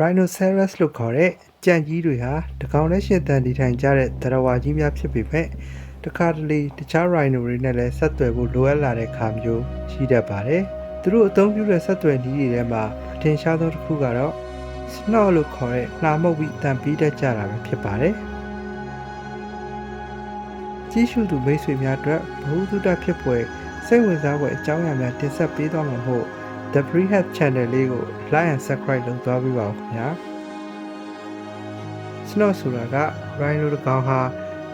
Rhinoceros လို့ခေါ်တဲ့ကြံကြီးတွေဟာတကောင်နဲ့ရှင်သန်နေထိုင်ကြတဲ့သရဝါကြီးများဖြစ်ပေမဲ့တခါတလေတခြား rhino တွေနဲ့လည်းဆက်သွယ်ဖို့လိုအပ်လာတဲ့ခါမျိုးရှိတတ်ပါတယ်။သူတို့အသုံးပြုတဲ့ဆက်သွယ်နည်းတွေထဲမှာအထင်ရှားဆုံးတစ်ခုကတော့ snort လို့ခေါ်တဲ့နှာမုတ်ပြီးတန်ပြီးတတ်ကြတာပဲဖြစ်ပါတယ်။ကြီးစုသူမိတ်ဆွေများအတွက်ဘ ഹു တုတဖြစ်ပွဲစိတ်ဝင်စားဖွယ်အကြောင်းအရာများတင်ဆက်ပေးသွားမှာမို့ The Prehab Channel လေးကို like and subscribe လုပ်သွားပေးပါဦးခင်ဗျာ Snort ဆိုတာက Rhino တစ်ကောင်ဟာ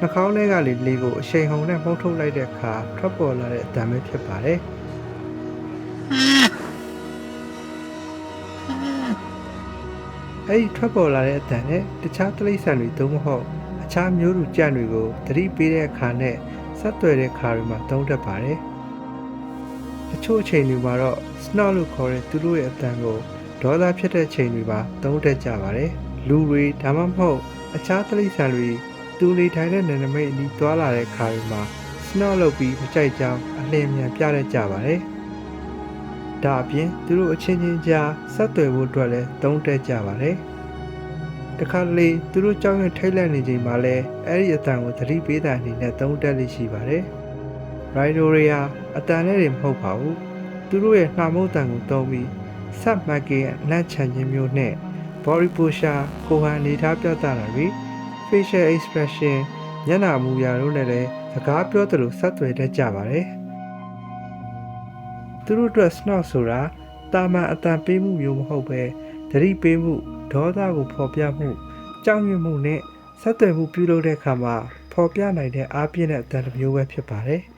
နှာခေါင်းထဲကလေလေကိုအရှိန်ဟုန်နဲ့မှုတ်ထုတ်လိုက်တဲ့အခါထွက်ပေါ်လာတဲ့အတံပဲဖြစ်ပါတယ်အဲဒီထွက်ပေါ်လာတဲ့အတံနဲ့တခြားတိရစ္ဆာန်တွေသုံးမဟုတ်အခြားမျိုးလူကြံ့တွေကိုသတိပေးတဲ့အခါနဲ့ဆက်သွယ်တဲ့အခါတွေမှာသုံးတတ်ပါတယ် တချို့အချိန်တွေမှာတော့ snort လို့ခေါ်တဲ့သူတို့ရဲ့အတံကိုဒေါသဖြစ်တဲ့ချိန်တွေမှာသုံးတတ်ကြပါတယ်လူတွေဒါမှမဟုတ်အခြားတိရစ္ဆာန်တွေသူနေထိုင်တဲ့နယ်နိမိတ်အနီးသွားလာတဲ့အခါတွေမှာ snort လုပ်ပြီးမကြိုက်ကြောင်းအလင်းမြန်ပြတတ်ကြပါတယ်ဒါအပြင်သူတို့အချင်းချင်းကြားဆက်သွယ်ဖို့အတွက်လည်းသုံးတတ်ကြပါတယ်တခါတလေသူတို့ကြောင်းရထိတ်လန့်နေချိန်မှာလဲအဲ့ဒီအတန်ကိုသတိပေးတဲ့အနေနဲ့သုံးတက်လိရှိပါတယ်။ ရိုင်ဒိုရီယာအတန်နဲ့တွေမဟုတ်ပါဘူး။သူတို့ရဲ့နှာမုတ်တန်ကိုသုံးပြီးဆက်မက်ကရဲ့လက်ချန်ခြင်းမျိုးနဲ့ body posture ကိုယ်ဟန်အနေထားပြသတာတွေ facial expression မျက်နှာမူရာတို့နဲ့လည်းစကားပြောသလိုဆက်သွယ်တတ်ကြပါတယ်။သူတို့အတွက် snort ဆိုတာတာမန်အတန်ပေးမှုမျိုးမဟုတ်ပဲသတိပေးမှုဒေါသကိုဖော်ပြမှုကြောက်ရွံ့မှုနဲ့ဆက်သွယ်မှုပြုလုပ်တဲ့အခါမှာဖော်ပြနိုင်တဲ့အားပြည့်တဲ့အတန်တစ်မျိုးပဲဖြစ်ပါတယ်။